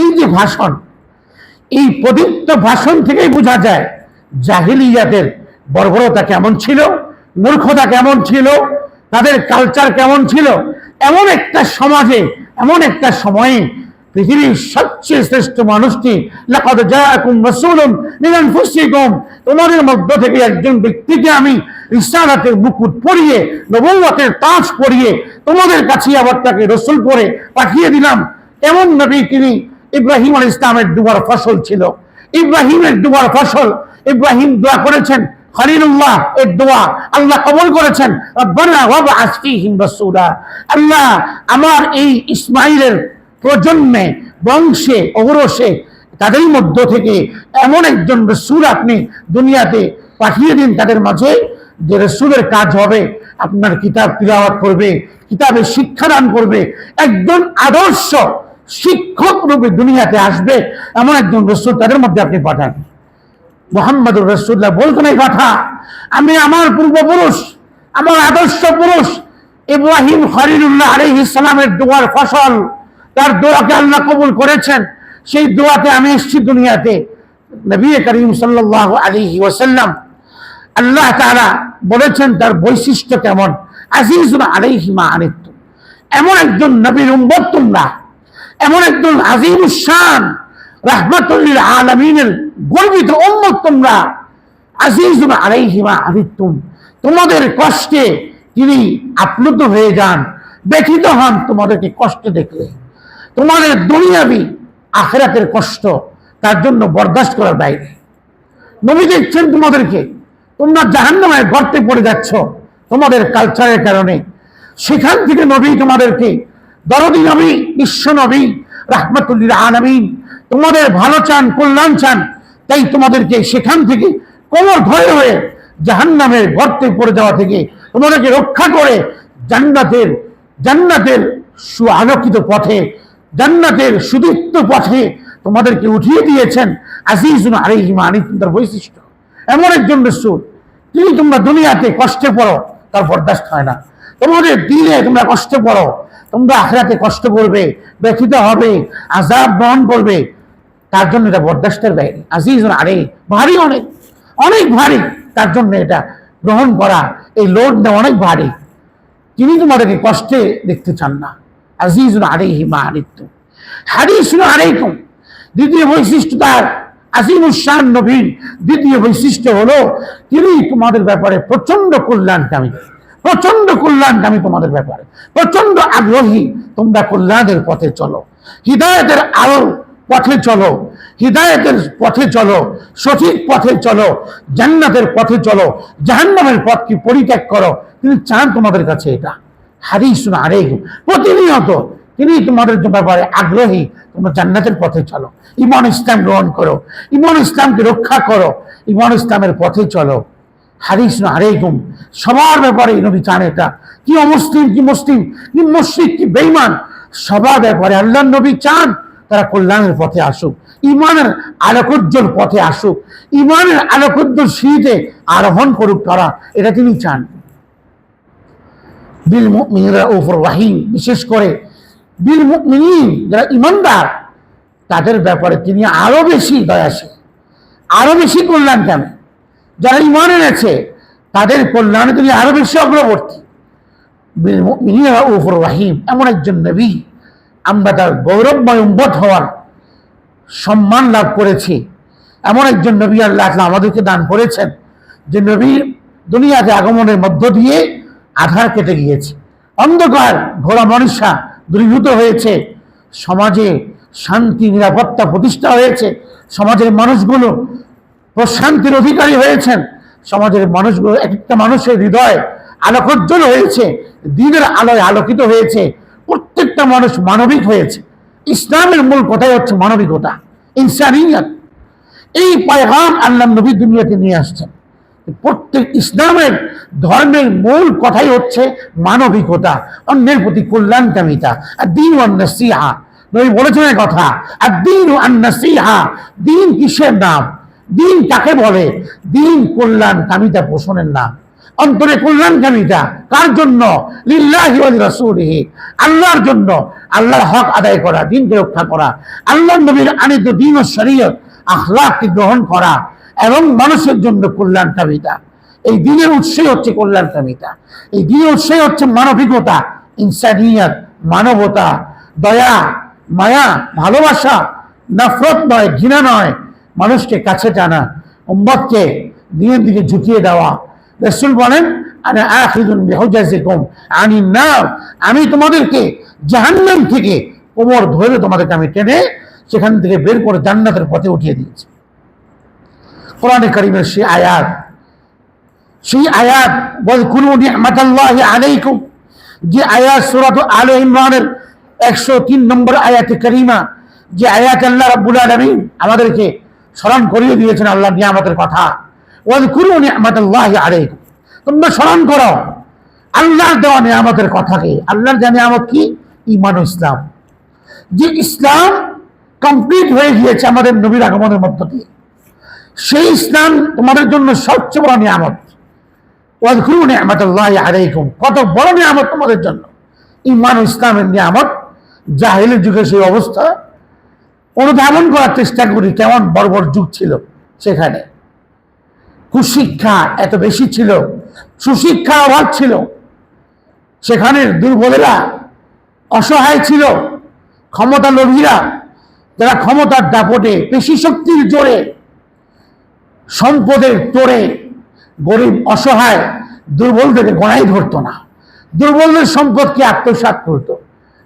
এই যে ভাষণ, এই পবিত্র ভাষণ থেকেই বোঝা যায় জাহিলিয়াতের বর্বরতা কেমন ছিল, মূর্খতা কেমন ছিল, তাদের কালচার কেমন ছিল। এমন একটা সমাজে, এমন একটা সময়ে পৃথিবীর সবচেয়ে শ্রেষ্ঠ মানুষটি মিন তোমাদের মধ্য থেকে একজন ব্যক্তিকে আমি রিসালাতের মুকুট পরিয়ে নবুয়তের তাজ পরিয়ে তোমাদের কাছে আবার তাকে রসুল করে পাঠিয়ে দিলাম। এমন নবী তিনি ইব্রাহিম আল ইসলামের দুবার ফসল ছিল। ইব্রাহিমের দুবার ফসল। ইব্রাহিম দোয়া করেছেন, খলিলুল্লাহ, এর দোয়া আল্লাহ কবল করেছেন। আল্লাহ আমার এই ইসমাইলের প্রজন্মে, বংশে অগ্রসে তাদের মধ্য থেকে এমন একজন রসুল আপনি দুনিয়াতে পাঠিয়ে দিন তাদের মাঝে, যে রসুলের কাজ হবে, আপনার কিতাব তিলাওয়াত করবে কিতাবে শিক্ষাদান করবে, একজন আদর্শ শিক্ষক রূপে দুনিয়াতে আসবে, এমন একজন রসুল তাদের মধ্যে আপনি পাঠান। মোহাম্মদুর রসুল্লাহ বলতেন এই কথা আমি আমার পূর্বপুরুষ, আমার আদর্শ পুরুষ, ইব্রাহিম খলিলুল্লাহ আলী ইসলামের দোয়ার ফসল, তার দোয়াকে আল্লাহ কবুল করেছেন। সেই দোয়াতে আমি এসেছি দুনিয়াতে। নবী করিম সাল্লাহ আলী ওসাল্লাম আল্লাহ তারা বলেছেন, তার বৈশিষ্ট্য কেমন? আজিজুল আলাইহিমা আনিত এমন একজন নবীর উম্মত তোমরা। এমন একজন আজিম শান, রাহমাতুল্লিল আলমিনের গর্বিত উম্মত তোমরা আজিজুল আলাইহিমা আনিত্যুম তোমাদের কষ্টে তিনি আপ্লুত হয়ে যান, ব্যথিত হন তোমাদেরকে কষ্ট দেখলে। তোমাদের দুনিয়াবি আখেরাতের কষ্ট তার জন্য বরদাস্ত করার বাইরে। নবী দেখছেন তোমাদেরকে, তোমরা জাহান্নামায় গর্তে পড়ে যাচ্ছ তোমাদের কালচারের কারণে। সেখান থেকে নবী তোমাদেরকে দরদি নবী, বিশ্ব নবী, রাহমাতুল্লিল আলামিন। তোমাদের ভালো চান, কল্যাণ চান, তাই তোমাদেরকে সেখান থেকে কোমর ধরে হয়ে জাহান্নামের গর্তে পড়ে যাওয়া থেকে তোমাদেরকে রক্ষা করে জান্নাতের জান্নাতের সুআলোকিত পথে, জান্নাতের সুদীপ্ত পথে তোমাদেরকে উঠিয়ে দিয়েছেন আজিজুন আনিতুম বৈশিষ্ট্য। এমন একজন রসুল, তিনি তোমরা দুনিয়াতে কষ্টে পড়ো, তার বরদাস্ত হয় না। তোমাদের দিনে তোমরা কষ্টে পড়ো তোমরা আখরাতে কষ্ট করবে, ব্যথিত হবে আজাব বহন করবে। তার জন্য এটা বরদাস্তের বাইরে। আজিজ আরে ভারী অনেক অনেক ভারী। তার জন্য এটা গ্রহণ করা, এই লোডটা অনেক ভারী। তিনি তোমাদেরকে কষ্টে দেখতে চান না। আজিজ আরেহি মা আনিত্য হারিস আলাইকুম। দ্বিতীয় বৈশিষ্ট্য তার আজিমুসান নবীর দ্বিতীয় বৈশিষ্ট্য হলো, তিনি তোমাদের ব্যাপারে প্রচণ্ড কল্যাণকামী। প্রচণ্ড কল্যাণকামী তোমাদের ব্যাপারে। প্রচণ্ড আগ্রহী তোমরা কল্যাণের পথে চলো। হৃদয়তের আলো পথে চলো। হৃদায়তের পথে চলো। সঠিক পথে চলো। জান্নাতের পথে চলো। জাহান্নামের পথকে পরিত্যাগ করো? তিনি চান তোমাদের কাছে এটা। হারিস আরে প্রতিনিয়ত তিনি তোমাদের ব্যাপারে আগ্রহী। তোমরা জান্নাতের পথে চলো। ইমন ইসলাম গ্রহণ করো। ইমন ইসলামকে রক্ষা করো। ইমন ইসলামের পথে চলো। হারিস না আরেকুম সবার ব্যাপারে নবী চান এটা। কি অমুসলিম, কি মুসলিম কি মুসলিম কি বেইমান সবার ব্যাপারে আল্লাহ নবী চান, তারা কল্যাণের পথে আসুক ইমানের আলোকোজ্জ্বল পথে আসুক ইমানের আলোকোজ্জ্বল সিঁড়িতে আরোহণ করুক তারা, এটা তিনি চান। বিল মুমিনিরা ওফর রাহিম বিশেষ করে বিল মুমিনিন যারা ইমানদার তাদের ব্যাপারে তিনি আরও বেশি দয়াশীল, আরও বেশি কল্যাণ কেন যারা ইমান এনেছে, তাদের কল্যাণে তুমি আরও বেশি অগ্রবর্তী। রাহিম এমন একজন নবী, আমরা তার গৌরবময় উম্মত হওয়ার সম্মান লাভ করেছি। এমন একজন নবী আল্লাহ তাআলা আমাদেরকে দান করেছেন, যে নবীর দুনিয়াতে আগমনের মধ্য দিয়ে আধার কেটে গিয়েছে। অন্ধকার, ঘোড়া মনীষা দূরীভূত হয়েছে। সমাজে শান্তি, নিরাপত্তা প্রতিষ্ঠা হয়েছে। সমাজের মানুষগুলো প্রশান্তির অধিকারী হয়েছেন। সমাজের মানুষগুলো এক একটা মানুষের হৃদয় আলোকোজ্জ্বল হয়েছে, দিনের আলোয় আলোকিত হয়েছে, প্রত্যেকটা মানুষ মানবিক হয়েছে। ইসলামের মূল কথাই হচ্ছে মানবিকতা, ইনসানিয়ত। এই পয়গাম আল্লাহ নবী দুনিয়াতে নিয়ে আসছেন। প্রত্যেক ইসলামের ধর্মের মূল কথাই হচ্ছে মানবিকতা, অন্যের প্রতি কল্যাণকামিতা, আর দিন নসিহা। নবী বলেছেন কথা, আর দিন নসিহা, দিন কিসের নাম? দিন কাকে বলে? দিন কল্যাণ কামিতা পোষণের নাম। অন্তরে কল্যাণ কামিতা। কার জন্য? আল্লাহর জন্য। আল্লাহর হক আদায় করা, দিনকে রক্ষা করা। আল্লাহ নবীর আনিত দিন ও শরীয়ত, আখলাককে গ্রহণ করা এবং মানুষের জন্য কল্যাণ কামিতা। এই দিনের উৎসই হচ্ছে কল্যাণ কামিতা। এই দিনের উৎসই হচ্ছে মানবিকতা, ইনসানিয়ত, মানবতা। দয়া, মায়া, ভালোবাসা, নফরত নয়, ঘৃণা নয় মানুষকে কাছে টানা, উম্মতকে দিনের দিকে ঝুঁকিয়ে দেওয়া। রসুল বলেন আরে আনি না আমি তোমাদেরকে জাহান্নাম থেকে কোমর ধরে তোমাদেরকে আমি টেনে সেখান থেকে বের করে জান্নাতের পথে উঠিয়ে দিয়েছি। কোরআনে করিমের সেই আয়াত সেই আয়াত, বল কুনু নি'মাতাল্লাহি আলাইকুম যে আয়াত সূরাত আলে ইমরানের 103 নম্বর আয়াতে করিমা, যে আয়াত আল্লাহ রাব্বুল আলামিন আমাদেরকে স্মরণ করিয়ে দিয়েছেন আল্লাহ নিয়ামতের কথা। আলাইকুম। তোমরা স্মরণ করো, আল্লাহর দেওয়া নিয়ামতের কথাকে। আল্লাহর দেওয়া নিয়ামত কি? ইমান ইসলাম। যে ইসলাম কমপ্লিট হয়ে গিয়েছে আমাদের নবীর আগমনের মধ্য দিয়ে, সেই ইসলাম তোমাদের জন্য সবচেয়ে বড় নিয়ামত। ওয়াদকুরু নিয়ামতাল্লাহ কত বড় নিয়ামত তোমাদের জন্য। ইমান ইসলামের নিয়ামত, জাহিলের যুগে সেই অবস্থা অনুধাবন করার চেষ্টা করি কেমন বড় যুগ ছিল সেখানে। কুশিক্ষা এত বেশি ছিল, সুশিক্ষা অভাব ছিল। সেখানের দুর্বলেরা অসহায় ছিল। ক্ষমতা লোভীরা, যারা ক্ষমতার দাপটে, পেশি শক্তির জোরে, সম্পদের তোরে গরিব, অসহায়, দুর্বলদেরকে গণাই ধরতো না। দুর্বলদের সম্পদকে আত্মসাৎ করতো।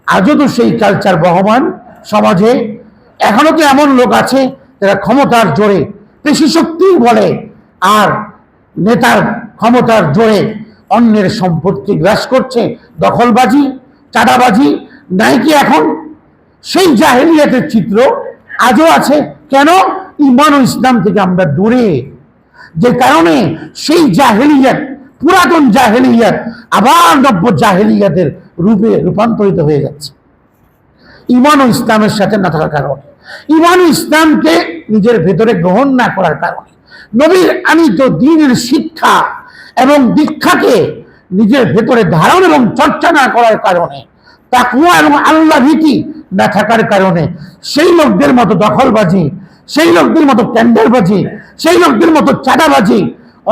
আজও তো সেই কালচার বহমান সমাজে এখনও তো এমন লোক আছে যারা ক্ষমতার জোরে পেশি শক্তি বলে, আর নেতার ক্ষমতার জোরে অন্যের সম্পত্তি গ্রাস করছে, দখলবাজি, চাঁদাবাজি, নাই কি এখন? সেই জাহেলিয়াতের চিত্র আজও আছে। কেন? ইমান ইসলাম থেকে আমরা দূরে। যে কারণে সেই জাহেলিয়াত, পুরাতন জাহেলিয়াত, আবার নব্য জাহেলিয়াতের রূপে রূপান্তরিত হয়ে যাচ্ছে। ইমান ও ইসলামের সাথে না থাকার কারণে। ইমান ইসলামকে নিজের ভেতরে গ্রহণ না করার কারণে। নবীর আনিত দিনের শিক্ষা এবং দীক্ষাকে নিজের ভেতরে ধারণ এবং চর্চা না করার কারণে তাকুয়া এবং আল্লাহ ভীতি না থাকার কারণে, সেই লোকদের মতো দখলবাজি, সেই লোকদের মতো টেন্ডারবাজি সেই লোকদের মতো চাঁদাবাজি,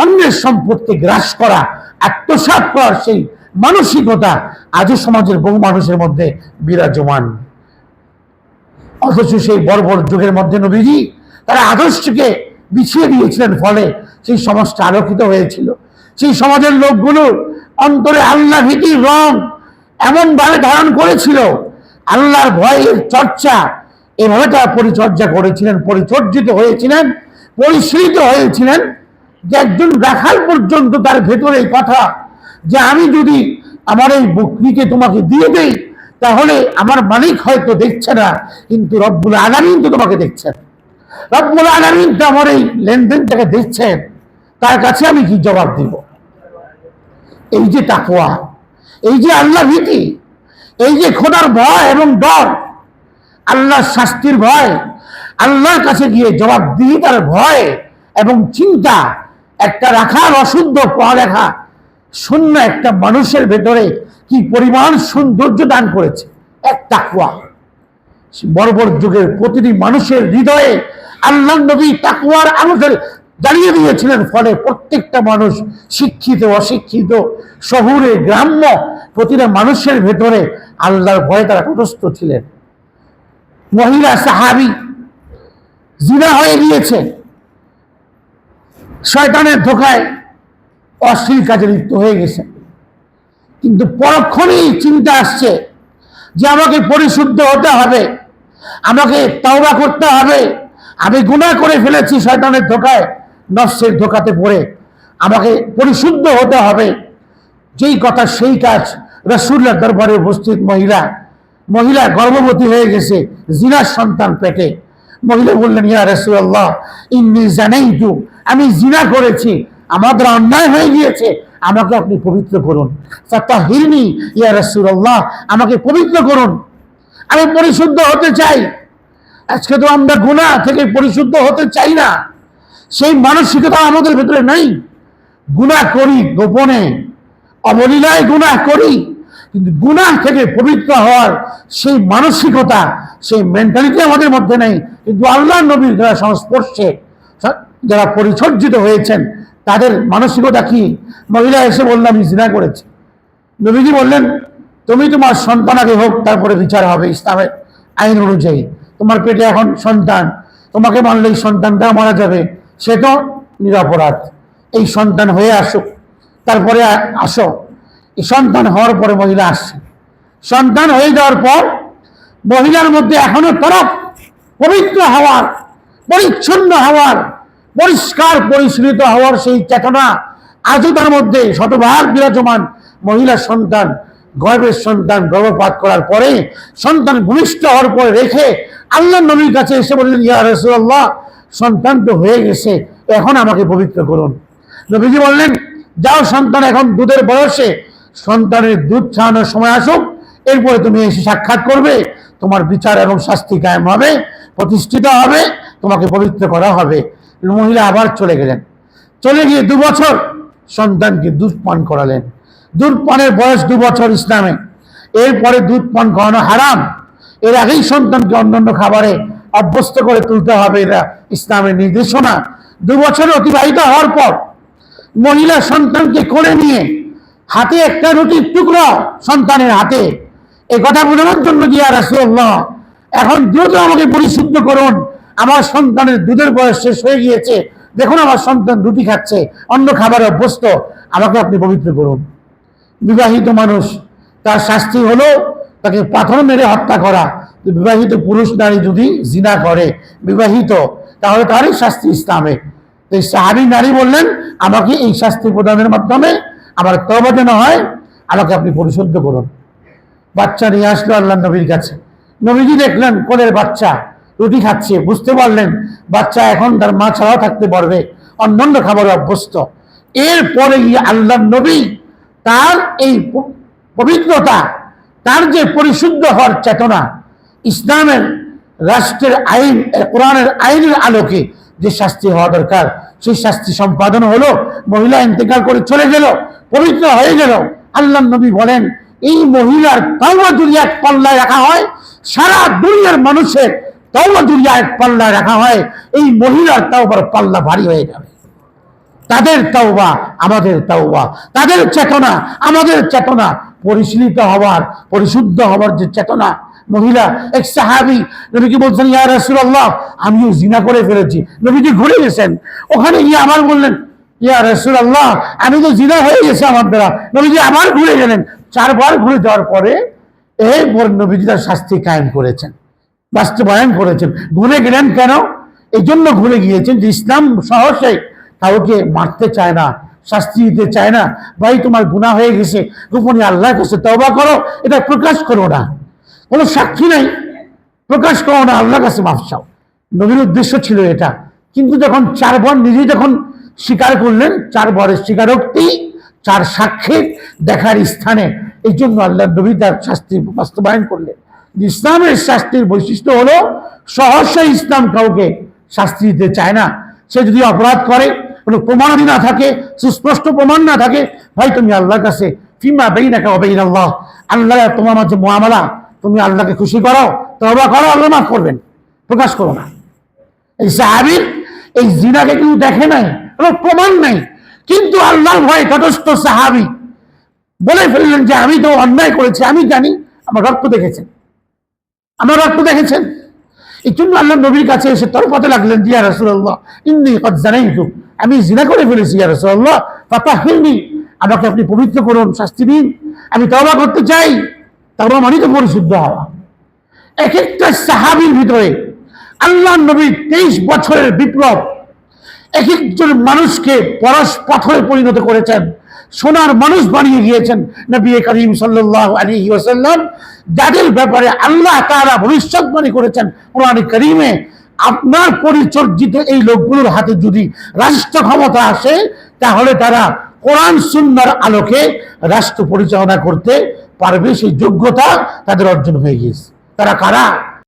অন্যের সম্পত্তি গ্রাস করা, আত্মসাৎ করার সেই মানসিকতা আজও সমাজের বহু মানুষের মধ্যে বিরাজমান। অথচ সেই বড় যুগের মধ্যে নবীজি তারা আদর্শকে বিছিয়ে দিয়েছিলেন ফলে সেই সমাজটা আলোকিত হয়েছিল। সেই সমাজের লোকগুলোর অন্তরে আল্লাহ ভীতির রং এমনভাবে ধারণ করেছিল, আল্লাহর ভয়ের চর্চা এভাবে তারা পরিচর্যা করেছিলেন পরিচর্যিত হয়েছিলেন পরিশ্রিত হয়েছিলেন যে একজন রাখাল পর্যন্ত তার ভেতরে কথা যে আমি যদি আমার এই বকরিকে তোমাকে দিয়ে দেই তাহলে আমার মালিক হয়তো দেখছে না, কিন্তু রব্বুল আলামিন তো তোমাকে দেখছেন। রব্বুল আলামিন তো আমার এই লেনদেনটাকে দেখছেন, তার কাছে আমি কি জবাব দিব? এই যে তাকুয়া এই যে আল্লাহ ভীতি, এই যে খোদার ভয় এবং ডর, আল্লাহর শাস্তির ভয়, আল্লাহর কাছে গিয়ে জবাব দিয়ে তার ভয় এবং চিন্তা, একটা রাখার অশুদ্ধ পড়ালেখা, শূন্য একটা মানুষের ভেতরে কি পরিমাণ সৌন্দর্য দান করেছে? এক তাকুয়া বড় যুগের প্রতিটি মানুষের হৃদয়ে আল্লাহ নবী তাকুয়ার আলোচনা দাঁড়িয়ে দিয়েছিলেন। ফলে প্রত্যেকটা মানুষ শিক্ষিত, অশিক্ষিত, শহুরে, গ্রাম্য প্রতিটা মানুষের ভেতরে আল্লাহর ভয়ে তারা তটস্থ ছিলেন। মহিলা, সাহাবি জিনা হয়ে গিয়েছে। শয়তানের ধোকায় অশ্লীল কাজে লিপ্ত হয়ে গেছে। কিন্তু পরক্ষণেই চিন্তা আসছে যে আমাকে পরিশুদ্ধ হতে হবে, আমাকে তাওবা করতে হবে, আমি গুনাহ করে ফেলেছি শয়তানের ধোকায় নস্যের ধোকাতে পড়ে, আমাকে পরিশুদ্ধ হতে হবে। যেই কথা সেই কাজ রসুল্লাহ দরবারে উপস্থিত মহিলা মহিলা গর্ভবতী হয়ে গেছে, জিনার সন্তান পেটে। মহিলা বললেন, ইয়া রসুল্লাহ ইন্নি তু আমি জিনা করেছি আমাদের অন্যায় হয়ে গিয়েছে আমাকে আপনি পবিত্র করুন। হিরনি ইয়া রসুল্লাহ আমাকে পবিত্র করুন। আমি পরিশুদ্ধ হতে চাই। আজকে তো আমরা গুণা থেকে পরিশুদ্ধ হতে চাই না। সেই মানসিকতা আমাদের ভেতরে নাই। গুনাহ করি গোপনে। অবলীলায় গুনাহ করি। কিন্তু গুনাহ থেকে পবিত্র হওয়ার সেই মানসিকতা, সেই মেন্টালিটি আমাদের মধ্যে নেই। কিন্তু আল্লাহ নবীর যারা সংস্পর্শে, যারা পরিচর্যিত হয়েছেন তাদের মানসিকতা কি? মহিলা এসে বললাম আমি জিনা করেছি। নবীজি বললেন, তুমি তোমার সন্তান আগে হোক, তারপরে বিচার হবে ইসলামের আইন অনুযায়ী। তোমার পেটে এখন সন্তান, তোমাকে মানলেই সন্তানটা মারা যাবে, সে তো নিরাপরাধ। এই সন্তান হয়ে আসুক, তারপরে আসো। এই সন্তান হওয়ার পরে মহিলা আসছে। সন্তান হয়ে যাওয়ার পর মহিলার মধ্যে এখনও তরফ, পবিত্র হওয়ার, পরিচ্ছন্ন হওয়ার পরিষ্কার পরিশীলিত হওয়ার সেই চেতনা আজও তার মধ্যে শতভাগ বিরাজমান। মহিলা সন্তান, গর্ভের সন্তান গর্ভপাত করার পরে সন্তান ভূমিষ্ঠ হওয়ার পরে রেখে আল্লাহ নবীর কাছে এসে বললেন, ইয়া রসুল্লাহ সন্তান তো হয়ে গেছে, এখন আমাকে পবিত্র করুন। নবীজি বললেন, যাও সন্তান, এখন দুধের বয়সে সন্তানের দুধ ছাড়ানোর সময় আসুক, এরপরে তুমি এসে সাক্ষাৎ করবে, তোমার বিচার এবং শাস্তি কায়েম হবে, প্রতিষ্ঠিত হবে, তোমাকে পবিত্র করা হবে। মহিলা আবার চলে গেলেন। চলে গিয়ে দু বছর সন্তানকে দুধ পান করালেন। দুধ পানের বয়স দু বছর ইসলামে। এরপরে দুধ পান করানো হারাম। এর আগেই সন্তানকে অন্যান্য খাবারে অভ্যস্ত করে তুলতে হবে এটা ইসলামের নির্দেশনা। দু বছর অতিবাহিত হওয়ার পর মহিলা সন্তানকে করে নিয়ে হাতে একটা রুটির টুকরো সন্তানের হাতে। এই কথা বোঝানোর জন্য গিয়া রাসুল্লাহ এখন দ্রুত আমাকে পরিশুদ্ধ করুন। আমার সন্তানের দুধের বয়স শেষ হয়ে গিয়েছে। দেখুন, আমার সন্তান রুটি খাচ্ছে, অন্য খাবারে অভ্যস্ত। আমাকে আপনি পবিত্র করুন। বিবাহিত মানুষ, তার শাস্তি হলো তাকে পাথর মেরে হত্যা করা। বিবাহিত পুরুষ, নারী যদি জিনা করে, বিবাহিত, তাহলে তারই শাস্তি ইসলামে। এই সাহাবি নারী বললেন, আমাকে এই শাস্তি প্রদানের মাধ্যমে আমার তবা যেন হয়, আমাকে আপনি পরিশুদ্ধ করুন। বাচ্চা নিয়ে আসলো আল্লাহ নবীর কাছে। নবীজি দেখলেন, কোলের বাচ্চা। রুটি খাচ্ছে, বুঝতে পারলেন? বাচ্চা এখন তার মা ছাড়াও থাকতে পারবে, অন্যান্য খাবারে অভ্যস্ত। এরপরে গিয়ে আল্লাহ নবী তার এই পবিত্রতা, তার যে পরিশুদ্ধ হওয়ার চেতনা, ইসলামের রাষ্ট্রের আইন কোরআনের আইনের আলোকে যে শাস্তি হওয়া দরকার, সেই শাস্তি সম্পাদন হলো, মহিলা ইন্তেকাল করে চলে গেল, পবিত্র হয়ে গেল। আল্লাহ নবী বলেন, এই মহিলার তওবা যদি এক পাল্লায় রাখা হয়, সারা দুনিয়ার মানুষের তওবা যদি এক পাল্লায় রাখা হয়, এই মহিলার তাওবার পাল্লা ভারী হয়ে যাবে। তাদের তাওবা আমাদের তাওবা, তাদের চেতনা আমাদের চেতনা। পরিশীলিত হওয়ার, পরিশুদ্ধ হওয়ার যে চেতনা, মহিলা, এক সাহাবি নবীকে বলছেন, ইয়া রাসূলুল্লাহ, আমিও জিনা করে ফেলেছি। নবীজি ঘুরে গেছেন। ওখানে গিয়ে আবার বললেন, ইয়া রাসূলুল্লাহ, আমি তো জিনা হয়ে গেছে আমার দ্বারা। নবীজি আবার ঘুরে গেলেন। চারবার ঘুরে যাওয়ার পরে এরপর নবীজি তার শাস্তি কায়েম করেছেন। বাস্তবায়ন করেছেন। ঘুরে গেলেন কেন? এই জন্য ঘুরে গিয়েছেন যে ইসলাম সহসে কাউকে মারতে চায় না, শাস্তি দিতে চায় না। ভাই, তোমার গুনাহ হয়ে গেছে, গোপনে আল্লাহ কাছে তবা করো, এটা প্রকাশ করো না। কোনো সাক্ষী নাই, প্রকাশ করো না আল্লাহ কাছে মাফ চাও। নবীর উদ্দেশ্য ছিল এটা। কিন্তু যখন চার বর নিজে যখন স্বীকার করলেন, চার বরের স্বীকারোক্তি, চার সাক্ষীর দেখার স্থানে, এই জন্য আল্লাহ নবী তার শাস্তি বাস্তবায়ন করলেন। ইসলামের শাস্তির বৈশিষ্ট্য হলো, সহসা ইসলাম কাউকে শাস্তি দিতে চায় না। সে যদি অপরাধ করে, কোনো প্রমাণাদি না থাকে, সুস্পষ্ট প্রমাণ না থাকে, ভাই তুমি আল্লাহর কাছে ফিমা বেই না অবেইন আল্লাহ আল্লাহ তোমার মাঝে মোয়ামলা, তুমি আল্লাহকে খুশি করো তবা করো, আল্লাহ মাফ করবেন। প্রকাশ করো না। এই সাহাবির এই জিনাকে কেউ দেখে নাই, কোনো প্রমাণ নাই। কিন্তু আল্লাহর ভয়ে তটস্থ সাহাবি বলে ফেললেন যে, আমি তো অন্যায় করেছি, আমি জানি, আমার রক্ত দেখেছেন। আমার রক্ত দেখেছেন? এই জন্য আল্লাহ নবীর কাছে এসে তরফাতে লাগলেন জিয়া রসুল্লাহ ইন্দি জানাই আমি জিনা করে ফেলেছি, ইয়া রসুল্লাহ পাপা হিন্দি আমাকে আপনি পবিত্র করুন, শাস্তি দিন, আমি তবা করতে চাই তবা মানে তো পরিশুদ্ধ হওয়া। এক একটা সাহাবির ভিতরে আল্লাহ নবীর তেইশ বছরের বিপ্লব এক একজন মানুষকে পরশ পাথরে পরিণত করেছেন। সোনার মানুষ বানিয়ে গিয়েছেন নবী করিম সাল্লাল্লাহু আলাইহি ওয়াসাল্লাম, যাদের ব্যাপারে আল্লাহ তাআলা ভবিষ্যৎবাণী করেছেন কোরআন করিমে, আপনার পরিচর্যিত এই লোকগুলোর হাতে যদি রাষ্ট্র ক্ষমতা আসে, তাহলে তারা কোরআন সুন্নার আলোকে রাষ্ট্র পরিচালনা করতে পারবে, সেই যোগ্যতা তাদের অর্জন হয়ে গিয়েছে। তারা কারা?